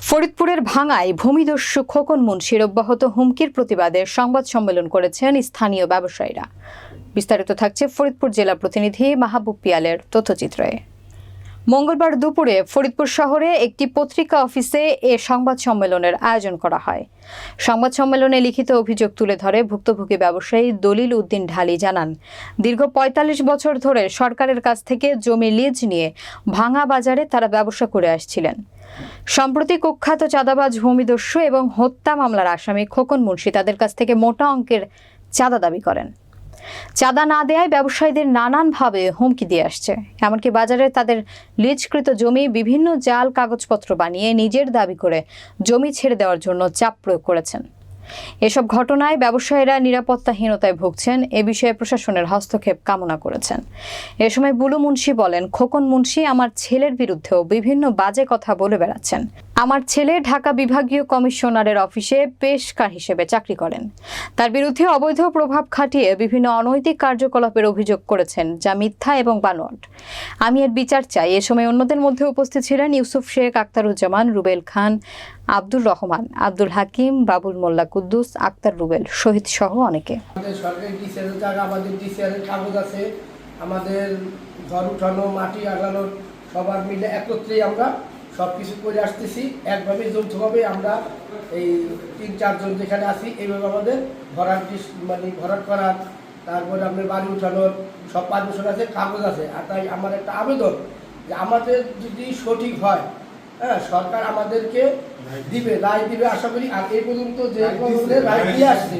ফরিদপুরের ভাঙায় ভূমিদস্যু খোকন মুন্সির অব্যাহত হুমকির প্রতিবাদে সংবাদ সম্মেলন করেছেন স্থানীয় ব্যবসায়ীরা। বিস্তারিত থাকছে ফরিদপুর জেলা প্রতিনিধি মাহবুব পিয়ালের তথ্যচিত্রে। মঙ্গলবার দুপুরে ফরিদপুর শহরে একটি পত্রিকা অফিসে এ সংবাদ সম্মেলনের আয়োজন করা হয়। সংবাদ সম্মেলনে লিখিত অভিযোগ তুলে ধরে ভুক্তভোগী ব্যবসায়ী দলিল উদ্দিন ঢালি জানান, দীর্ঘ ৪৫ বছর ধরে সরকারের কাছ থেকে জমি লিজ নিয়ে ভাঙা বাজারে তারা ব্যবসা করে আসছিলেন। সম্প্রতি কুখ্যাত চাঁদাবাজ ভূমিদস্যু এবং হত্যা মামলার আসামি খোকন মুন্সি তাদের কাছ থেকে মোটা অঙ্কের চাঁদা দাবি করেন। চাঁদা না দেয়ায় ব্যবসায়ীদের নানানভাবে হুমকি দিয়ে আসছে। এমনকি বাজারে তাদের লিজকৃত জমি বিভিন্ন জাল কাগজপত্র বানিয়ে নিজের দাবি করে জমি ছেড়ে দেওয়ার জন্য চাপ প্রয়োগ করেছেন। এসব ঘটনায় ব্যবসায়ীরা নিরাপত্তাহীনতায় ভুগছেন, এ বিষয়ে প্রশাসনের হস্তক্ষেপ কামনা করেছেন। এ সময় বুলু মুন্সি বলেন, খোকন মুন্সি আমার ছেলের বিরুদ্ধেও বিভিন্ন বাজে কথা বলে বেড়াচ্ছেন। আমার ছেলে ঢাকা বিভাগীয় কমিশনারের অফিসে পেশকার হিসেবে চাকরি করেন। তার বিরুদ্ধে অবৈধ প্রভাব খাটিয়ে বিভিন্ন অনৈতিক কার্যকলাপের অভিযোগ করেছেন যা মিথ্যা এবং বানোয়াট। আমি এর বিচার চাই। এ সময় অন্যদের মধ্যে উপস্থিত ছিলেন ইউসুফ শেখ, আক্তারুজ্জামান, রুবেল খান, আব্দুর রহমান, আব্দুল হাকিম, বাবুল মোল্লা কুদ্দুস, আক্তার রুবেল, শহীদ সহ অনেকে। আমাদের ঘর উঠানো, মাটি আগানো সবার মিলে একত্রেই আমরা সব কিছু করে আসতেছি। একভাবে যৌথভাবে আমরা এই তিন চারজন যেখানে আছি এইভাবে আমাদের ভরাট মানে ভরাট করার তারপরে আপনার বাড়ি উঠানোর সব পারমিশন আছে কাগজ আছে। আর তাই আমার একটা আবেদন যে আমাদের যদি সঠিক হয় হ্যাঁ সরকার আমাদেরকে দিবে রায় দিবে আশা করি। আর এই পর্যন্ত যে রায় দিয়ে আসছে।